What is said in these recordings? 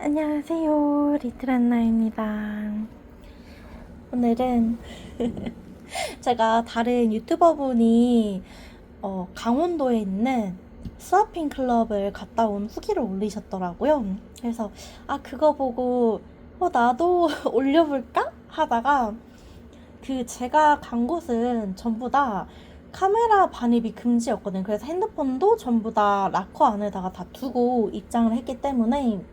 안녕하세요. 리트란나입니다. 오늘은 제가 다른 유튜버분이 어, 강원도에 있는 스와핑 클럽을 갔다 온 후기를 올리셨더라고요. 그래서 아 그거 보고 어, 나도 올려볼까 하다가 그 제가 간 곳은 전부 다 카메라 반입이 금지였거든요. 그래서 핸드폰도 전부 다 락커 안에다가 다 두고 입장을 했기 때문에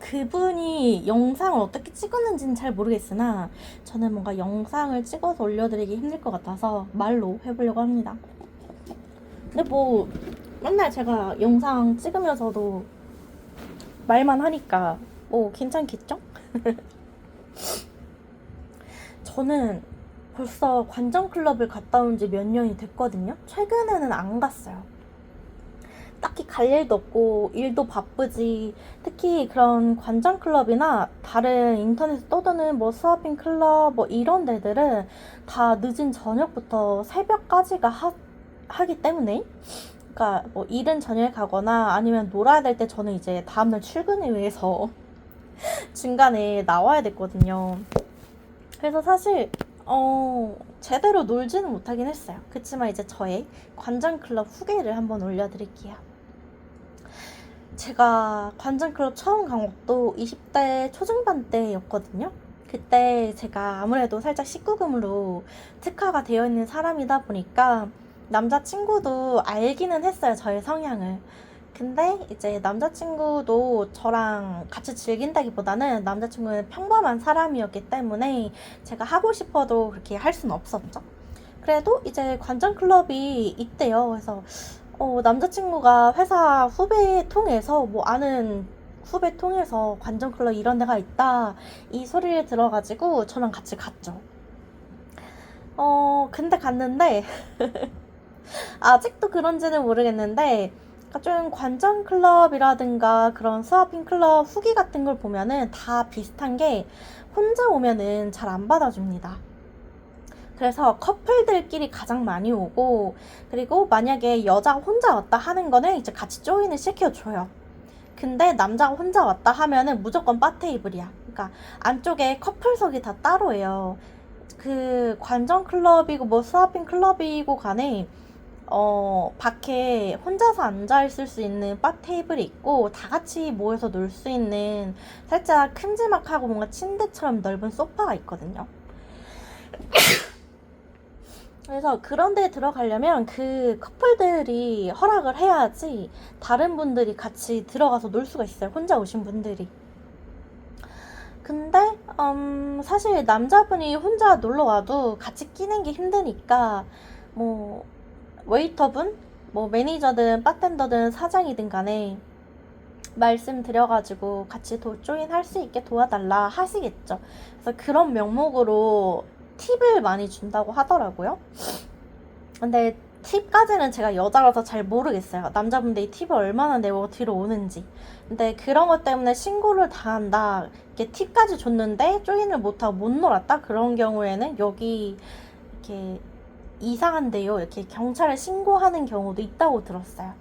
그분이 영상을 어떻게 찍었는지는 잘 모르겠으나 저는 뭔가 영상을 찍어서 올려드리기 힘들 것 같아서 말로 해보려고 합니다. 근데 뭐 맨날 제가 영상 찍으면서도 말만 하니까 뭐 괜찮겠죠? 저는 벌써 관전 클럽을 갔다 온 지 몇 년이 됐거든요. 최근에는 안 갔어요. 딱히 갈 일도 없고 일도 바쁘지. 특히 그런 관전 클럽이나 다른 인터넷에 떠도는 뭐 스와핑 클럽 뭐 이런 데들은 다 늦은 저녁부터 새벽까지가 하, 하기 때문에 그러니까 뭐 이른 저녁에 가거나 아니면 놀아야 될 때 저는 이제 다음날 출근을 위해서 중간에 나와야 됐거든요. 그래서 사실 어 제대로 놀지는 못하긴 했어요. 그렇지만 이제 저의 관전 클럽 후기를 한번 올려드릴게요. 제가 관전클럽 처음 간 것도 20대 초중반 때였거든요. 그때 제가 아무래도 살짝 19금으로 특화가 되어 있는 사람이다 보니까 남자친구도 알기는 했어요, 저의 성향을. 근데 이제 남자친구도 저랑 같이 즐긴다기보다는 남자친구는 평범한 사람이었기 때문에 제가 하고 싶어도 그렇게 할 수는 없었죠. 그래도 이제 관전 클럽이 있대요. 그래서 어, 남자친구가 회사 후배 통해서 뭐 아는 후배 통해서 관전 클럽 이런 데가 있다 이 소리를 들어가지고 저랑 같이 갔죠. 어 근데 갔는데 아직도 그런지는 모르겠는데 그러니까 좀 관전 클럽이라든가 그런 스와핑 클럽 후기 같은 걸 보면은 다 비슷한 게 혼자 오면은 잘 안 받아줍니다. 그래서 커플들끼리 가장 많이 오고 그리고 만약에 여자가 혼자 왔다 하는 거는 이제 같이 조인을 시켜줘요. 근데 남자가 혼자 왔다 하면은 무조건 바 테이블이야. 그러니까 안쪽에 커플석이 다 따로예요. 그 관전 클럽이고 뭐 스와핑 클럽이고 간에 어 밖에 혼자서 앉아 있을 수 있는 바 테이블이 있고 다 같이 모여서 놀 수 있는 살짝 큼지막하고 뭔가 침대처럼 넓은 소파가 있거든요. 그래서 그런 데 들어가려면 그 커플들이 허락을 해야지 다른 분들이 같이 들어가서 놀 수가 있어요. 혼자 오신 분들이. 근데 음, 사실 남자분이 혼자 놀러 와도 같이 끼는 게 힘드니까 뭐 웨이터분, 뭐 매니저든 바텐더든 사장이든 간에 말씀드려가지고 같이 도 조인 할 수 있게 도와달라 하시겠죠. 그래서 그런 명목으로 팁을 많이 준다고 하더라고요. 근데 팁까지는 제가 여자라서 잘 모르겠어요. 남자분들이 팁을 얼마나 내고 뒤로 오는지. 근데 그런 것 때문에 신고를 당한다. 이렇게 팁까지 줬는데 조인을 못하고 못 놀았다? 그런 경우에는 여기 이렇게 이상한데요. 이렇게 경찰에 신고하는 경우도 있다고 들었어요.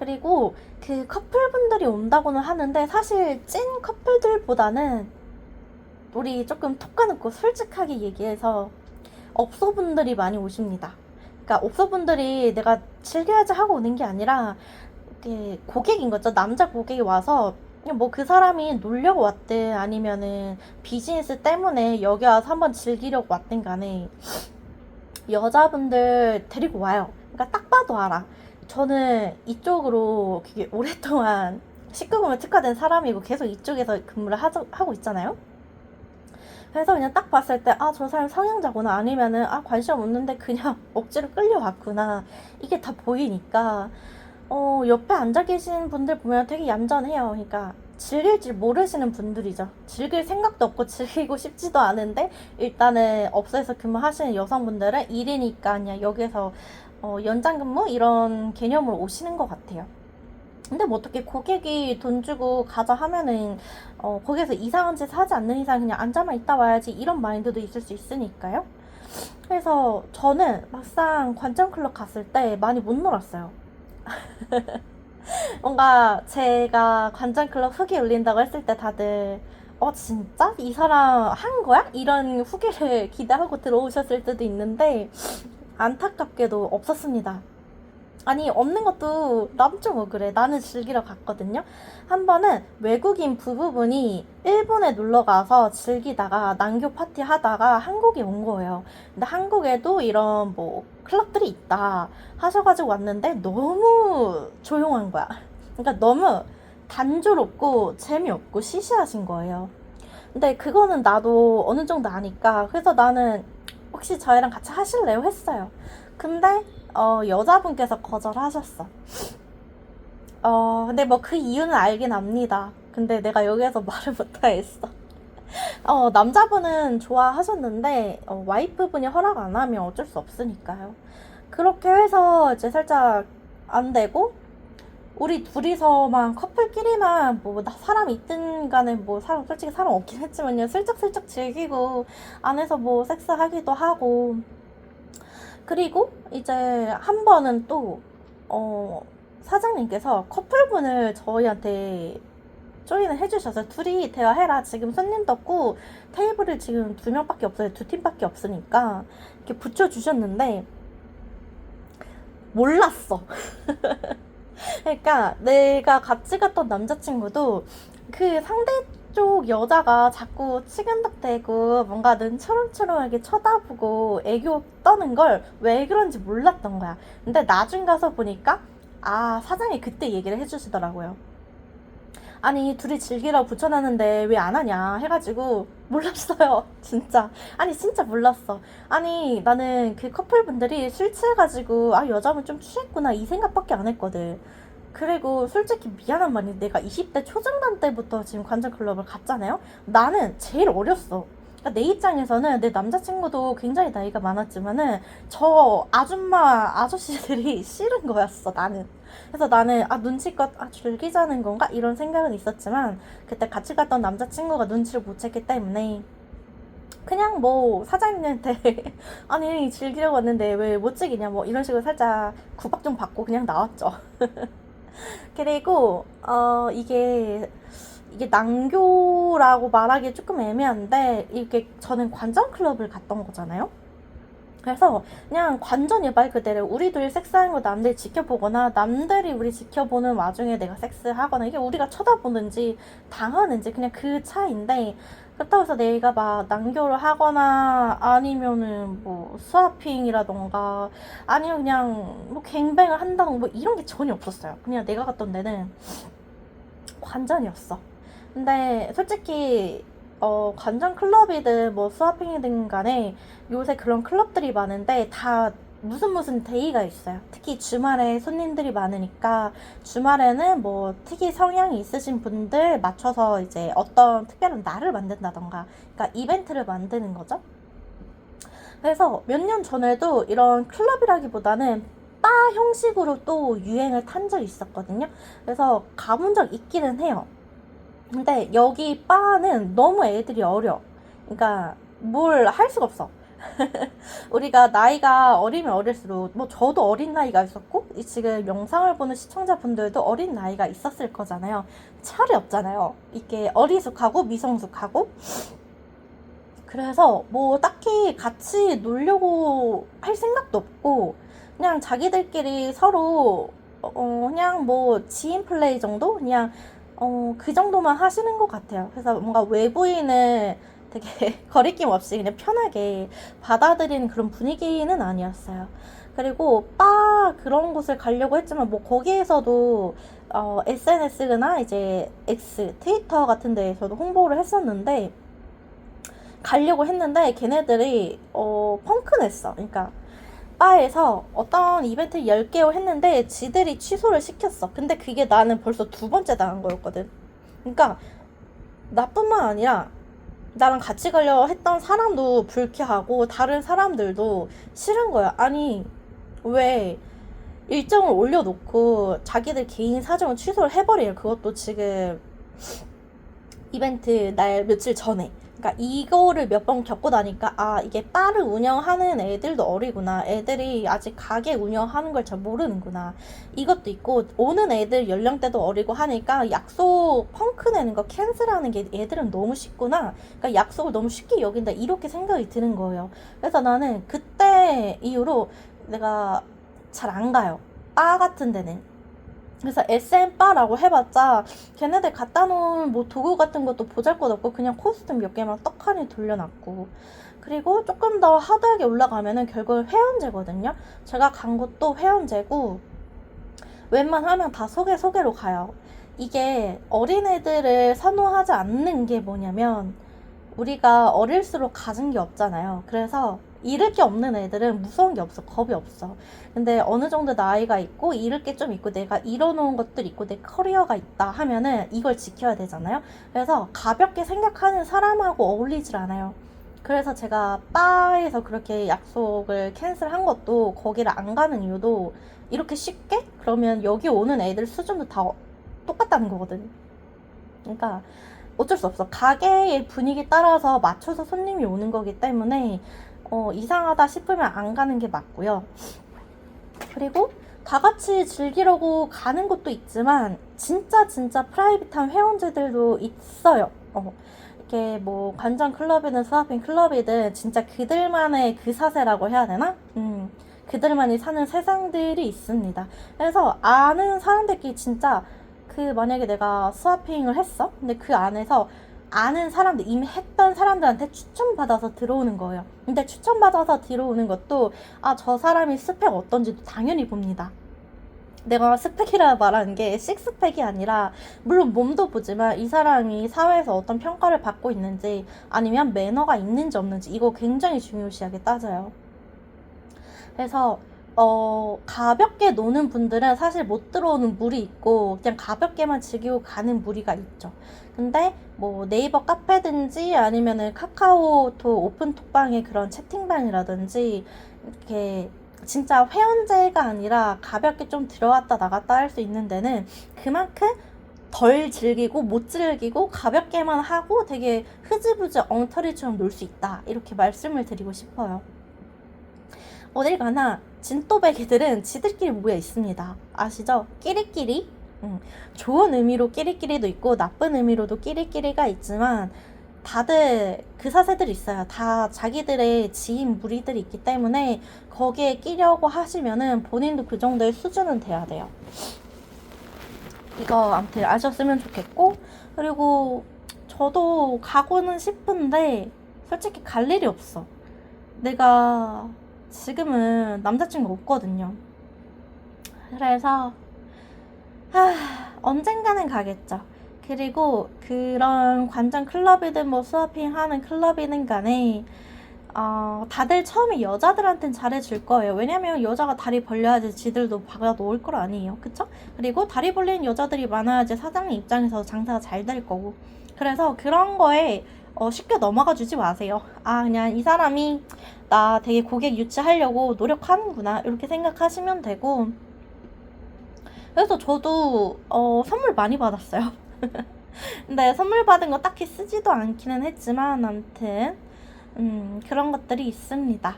그리고 그 커플분들이 온다고는 하는데 사실 찐 커플들보다는 우리 조금 톡 까놓고 솔직하게 얘기해서 업소분들이 많이 오십니다. 그러니까 업소분들이 내가 즐겨야지 하고 오는 게 아니라 고객인 거죠. 남자 고객이 와서 뭐 그 사람이 놀려고 왔든 아니면은 비즈니스 때문에 여기 와서 한번 즐기려고 왔든 간에 여자분들 데리고 와요. 그러니까 딱 봐도 알아. 저는 이쪽으로 오랫동안 19금을 특화된 사람이고 계속 이쪽에서 근무를 하고 있잖아요. 그래서 그냥 딱 봤을 때, 아, 저 사람 성향자구나. 아니면은, 아, 관심 없는데 그냥 억지로 끌려왔구나. 이게 다 보이니까, 어, 옆에 앉아 계신 분들 보면 되게 얌전해요. 그러니까, 즐길 줄 모르시는 분들이죠. 즐길 생각도 없고 즐기고 싶지도 않은데, 일단은 업소에서 근무하시는 여성분들은 일이니까 그냥 여기에서 어, 연장 근무? 이런 개념으로 오시는 것 같아요. 근데 뭐 어떻게 고객이 돈 주고 가자 하면은 어 거기에서 이상한 짓 하지 않는 이상 그냥 앉아만 있다 와야지 이런 마인드도 있을 수 있으니까요. 그래서 저는 막상 관전 클럽 갔을 때 많이 못 놀았어요. 뭔가 제가 관전 클럽 후기 올린다고 했을 때 다들 어 진짜 이 사람 한 거야? 이런 후기를 기대하고 들어오셨을 때도 있는데 안타깝게도 없었습니다. 아니 없는 것도 남좀 억울해. 나는 즐기러 갔거든요. 한 번은 외국인 부부분이 일본에 놀러 가서 즐기다가 난교 파티 하다가 한국에 온 거예요. 근데 한국에도 이런 뭐 클럽들이 있다 하셔가지고 왔는데 너무 조용한 거야. 그러니까 너무 단조롭고 재미없고 시시하신 거예요. 근데 그거는 나도 어느 정도 아니까 그래서 나는 혹시 저희랑 같이 하실래요? 했어요. 근데 어, 여자분께서 거절하셨어. 어, 근데 뭐 그 이유는 알긴 압니다. 근데 내가 여기에서 말을 못하겠어. 어, 남자분은 좋아하셨는데, 어, 와이프분이 허락 안 하면 어쩔 수 없으니까요. 그렇게 해서 이제 살짝 안 되고, 우리 둘이서만 커플끼리만 뭐, 나 사람 있든 간에 뭐, 사람, 솔직히 사람 없긴 했지만요. 슬쩍슬쩍 즐기고, 안에서 뭐, 섹스하기도 하고, 그리고 이제 한 번은 또, 어, 사장님께서 커플분을 저희한테 조인을 해주셔서 둘이 대화해라. 지금 손님도 없고 테이블을 지금 두 명밖에 없어요. 두 팀밖에 없으니까 이렇게 붙여주셨는데 몰랐어. 그러니까 내가 같이 갔던 남자친구도 그 상대 쪽 여자가 자꾸 치근덕대고 뭔가 눈초롱초롱하게 쳐다보고 애교 떠는 걸 왜 그런지 몰랐던 거야. 근데 나중 가서 보니까 아 사장이 그때 얘기를 해주시더라고요. 아니 둘이 즐기러 붙여놨는데 왜 안 하냐 해가지고 몰랐어요 진짜 아니 진짜 몰랐어 아니 나는 그 커플분들이 술 취해가지고 아 여자분 좀 취했구나 이 생각밖에 안 했거든 그리고 솔직히 미안한 말이 내가 20대 초중반 때부터 지금 관전 클럽을 갔잖아요? 나는 제일 어렸어. 그러니까 내 입장에서는 내 남자친구도 굉장히 나이가 많았지만은 저 아줌마 아저씨들이 싫은 거였어 나는. 그래서 나는 아 눈치껏 아 즐기자는 건가? 이런 생각은 있었지만 그때 같이 갔던 남자친구가 눈치를 못 챘기 때문에 그냥 뭐 사장님한테 아니 즐기려고 왔는데 왜 못 즐기냐? 뭐 이런 식으로 살짝 구박 좀 받고 그냥 나왔죠. 그리고 어 이게 이게 난교라고 말하기 조금 애매한데 이게 저는 관전 클럽을 갔던 거잖아요. 그래서 그냥 관전이 말 그대로 우리 둘이 섹스하는 거 남들이 지켜보거나 남들이 우리 지켜보는 와중에 내가 섹스하거나 이게 우리가 쳐다보는지 당하는지 그냥 그 차이인데 그렇다고 해서 내가 막 난교를 하거나 아니면은 뭐 스와핑이라던가 아니면 그냥 뭐 갱뱅을 한다던가 뭐 이런 게 전혀 없었어요. 그냥 내가 갔던 데는 관전이었어. 근데 솔직히 어, 관전 클럽이든 뭐 스와핑이든 간에 요새 그런 클럽들이 많은데 다 무슨 무슨 데이가 있어요. 특히 주말에 손님들이 많으니까 주말에는 뭐 특이 성향이 있으신 분들 맞춰서 이제 어떤 특별한 날을 만든다던가 그러니까 이벤트를 만드는 거죠. 그래서 몇 년 전에도 이런 클럽이라기보다는 바 형식으로 또 유행을 탄 적이 있었거든요. 그래서 가본 적 있기는 해요. 근데 여기 바는 너무 애들이 어려. 그러니까 뭘 할 수가 없어. 우리가 나이가 어리면 어릴수록 뭐 저도 어린 나이가 있었고 이 지금 영상을 보는 시청자분들도 어린 나이가 있었을 거잖아요. 철이 없잖아요. 이게 어리숙하고 미성숙하고 그래서 뭐 딱히 같이 놀려고 할 생각도 없고 그냥 자기들끼리 서로 어 그냥 뭐 지인 플레이 정도 그냥 어, 그 정도만 하시는 것 같아요. 그래서 뭔가 외부인을 되게 거리낌 없이 그냥 편하게 받아들이는 그런 분위기는 아니었어요. 그리고 바 그런 곳을 가려고 했지만 뭐 거기에서도 어, SNS나 이제 X, 트위터 같은 데에서도 홍보를 했었는데 가려고 했는데 걔네들이 어, 펑크 냈어. 그러니까 바에서 어떤 이벤트 10개を했는데 지들이 취소를 시켰어. 근데 그게 나는 벌써 두 번째 당한 거였거든. 그러니까 나뿐만 아니라 나랑 같이 가려 했던 사람도 불쾌하고 다른 사람들도 싫은 거야. 아니 왜 일정을 올려놓고 자기들 개인 사정을 취소를 해버려요. 그것도 지금 이벤트 날 며칠 전에 그러니까 이거를 몇 번 겪고 나니까 아 이게 바를 운영하는 애들도 어리구나. 애들이 아직 가게 운영하는 걸 잘 모르는구나. 이것도 있고 오는 애들 연령대도 어리고 하니까 약속 펑크 내는 거 캔슬하는 게 애들은 너무 쉽구나. 그러니까 약속을 너무 쉽게 여긴다. 이렇게 생각이 드는 거예요. 그래서 나는 그때 이후로 내가 잘 안 가요. 바 같은 데는 그래서 SM 바라고 해봤자 걔네들 갖다 놓은 뭐 도구 같은 것도 보잘것없고 그냥 코스튬 몇 개만 떡하니 돌려놨고 그리고 조금 더 하드하게 올라가면은 결국 회원제거든요. 제가 간 곳도 회원제고 웬만하면 다 소개 소개로 가요. 이게 어린애들을 선호하지 않는 게 뭐냐면 우리가 어릴수록 가진 게 없잖아요. 그래서 잃을 게 없는 애들은 무서운 게 없어. 겁이 없어. 근데 어느 정도 나이가 있고 잃을 게 좀 있고 내가 이뤄놓은 것들 있고 내 커리어가 있다 하면은 이걸 지켜야 되잖아요. 그래서 가볍게 생각하는 사람하고 어울리질 않아요. 그래서 제가 바에서 그렇게 약속을 캔슬한 것도 거기를 안 가는 이유도 이렇게 쉽게 그러면 여기 오는 애들 수준도 다 똑같다는 거거든. 그러니까 어쩔 수 없어. 가게의 분위기 따라서 맞춰서 손님이 오는 거기 때문에 어, 이상하다 싶으면 안 가는 게 맞고요. 그리고 다 같이 즐기려고 가는 것도 있지만 진짜 진짜 프라이빗한 회원제들도 있어요. 어, 이렇게 뭐 관전 클럽이든 스와핑 클럽이든 진짜 그들만의 그 사세라고 해야 되나? 음, 그들만이 사는 세상들이 있습니다. 그래서 아는 사람들끼리 진짜 그 만약에 내가 스와핑을 했어? 근데 그 안에서 아는 사람들, 이미 했던 사람들한테 추천받아서 들어오는 거예요. 근데 추천받아서 들어오는 것도, 아, 저 사람이 스펙 어떤지도 당연히 봅니다. 내가 스펙이라 말하는 게 식스팩이 아니라, 물론 몸도 보지만 이 사람이 사회에서 어떤 평가를 받고 있는지, 아니면 매너가 있는지 없는지, 이거 굉장히 중요시하게 따져요. 그래서, 어, 가볍게 노는 분들은 사실 못 들어오는 물이 있고, 그냥 가볍게만 즐기고 가는 무리가 있죠. 근데 뭐 네이버 카페든지 아니면은 카카오톡 오픈톡방의 그런 채팅방이라든지 이렇게 진짜 회원제가 아니라 가볍게 좀 들어왔다 나갔다 할 수 있는 데는 그만큼 덜 즐기고 못 즐기고 가볍게만 하고 되게 흐지부지 엉터리처럼 놀 수 있다 이렇게 말씀을 드리고 싶어요. 어딜 가나 진또배기들은 지들끼리 모여 있습니다. 아시죠? 끼리끼리 음, 좋은 의미로 끼리끼리도 있고 나쁜 의미로도 끼리끼리가 있지만 다들 그 사세들이 있어요. 다 자기들의 지인 무리들이 있기 때문에 거기에 끼려고 하시면은 본인도 그 정도의 수준은 돼야 돼요. 이거 아무튼 아셨으면 좋겠고 그리고 저도 가고는 싶은데 솔직히 갈 일이 없어. 내가 지금은 남자친구 없거든요. 그래서 하, 언젠가는 가겠죠. 그리고 그런 관전 클럽이든 뭐 스와핑 하는 클럽이든 간에 어, 다들 처음에 여자들한텐 잘해줄 거예요. 왜냐면 여자가 다리 벌려야지 지들도 박아 놓을 걸 아니에요. 그쵸? 그리고 다리 벌리는 여자들이 많아야지 사장님 입장에서 장사가 잘 될 거고. 그래서 그런 거에 어, 쉽게 넘어가 주지 마세요. 아, 그냥 이 사람이 나 되게 고객 유치하려고 노력하는구나. 이렇게 생각하시면 되고. 그래서 저도 어, 선물 많이 받았어요. 근데 선물 받은 거 딱히 쓰지도 않기는 했지만 아무튼 음, 그런 것들이 있습니다.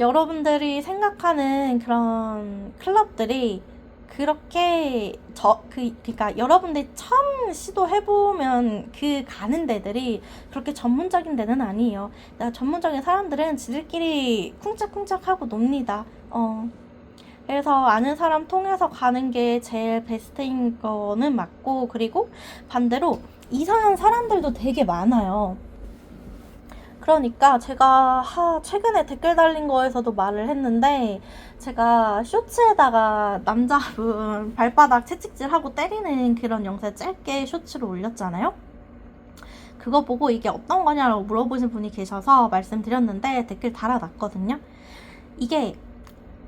여러분들이 생각하는 그런 클럽들이 그렇게 저 그 그러니까 여러분들이 처음 시도해 보면 그 가는 데들이 그렇게 전문적인 데는 아니에요. 나 전문적인 사람들은 지들끼리 쿵짝쿵짝하고 놉니다. 어. 그래서 아는 사람 통해서 가는 게 제일 베스트인 거는 맞고 그리고 반대로 이상한 사람들도 되게 많아요. 그러니까 제가 하, 최근에 댓글 달린 거에서도 말을 했는데 제가 쇼츠에다가 남자분 발바닥 채찍질하고 때리는 그런 영상 짧게 쇼츠로 올렸잖아요. 그거 보고 이게 어떤 거냐라고 물어보신 분이 계셔서 말씀드렸는데 댓글 달아놨거든요. 이게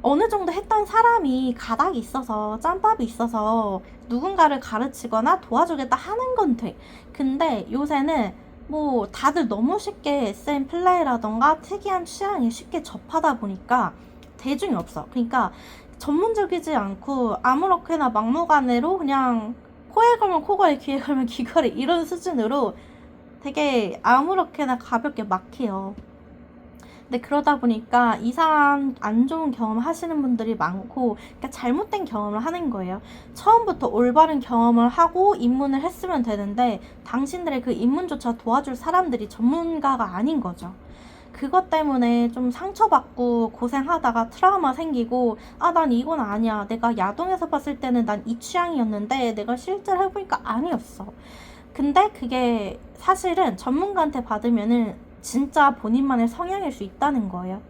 어느 정도 했던 사람이 가닥이 있어서 짬밥이 있어서 누군가를 가르치거나 도와주겠다 하는 건 돼. 근데 요새는 뭐 다들 너무 쉽게 SM 플레이라던가 특이한 취향이 쉽게 접하다 보니까 대중이 없어. 그러니까 전문적이지 않고 아무렇게나 막무가내로 그냥 코에 걸면 코걸이, 귀에 걸면 귀걸이 이런 수준으로 되게 아무렇게나 가볍게 막 해요. 근데 그러다 보니까 이상한 안 좋은 경험 하시는 분들이 많고 그러니까 잘못된 경험을 하는 거예요. 처음부터 올바른 경험을 하고 입문을 했으면 되는데 당신들의 그 입문조차 도와줄 사람들이 전문가가 아닌 거죠. 그것 때문에 좀 상처받고 고생하다가 트라우마 생기고 아 난 이건 아니야 내가 야동에서 봤을 때는 난 이 취향이었는데 내가 실제로 해보니까 아니었어 근데 그게 사실은 전문가한테 받으면은 진짜 본인만의 성향일 수 있다는 거예요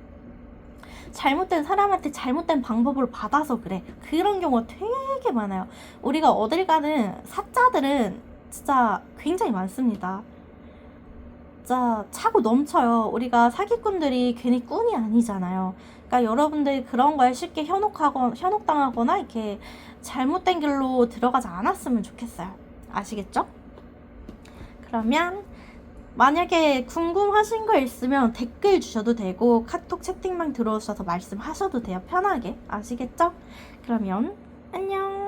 잘못된 사람한테 잘못된 방법을 받아서 그래 그런 경우가 되게 많아요 우리가 어딜 가는 사자들은 진짜 굉장히 많습니다 진짜 차고 넘쳐요. 우리가 사기꾼들이 괜히 꾼이 아니잖아요. 그러니까 여러분들이 그런 거에 쉽게 현혹하거 현혹당하거나 이렇게 잘못된 길로 들어가지 않았으면 좋겠어요. 아시겠죠? 그러면 만약에 궁금하신 거 있으면 댓글 주셔도 되고 카톡 채팅방 들어오셔서 말씀하셔도 돼요. 편하게. 아시겠죠? 그러면 안녕.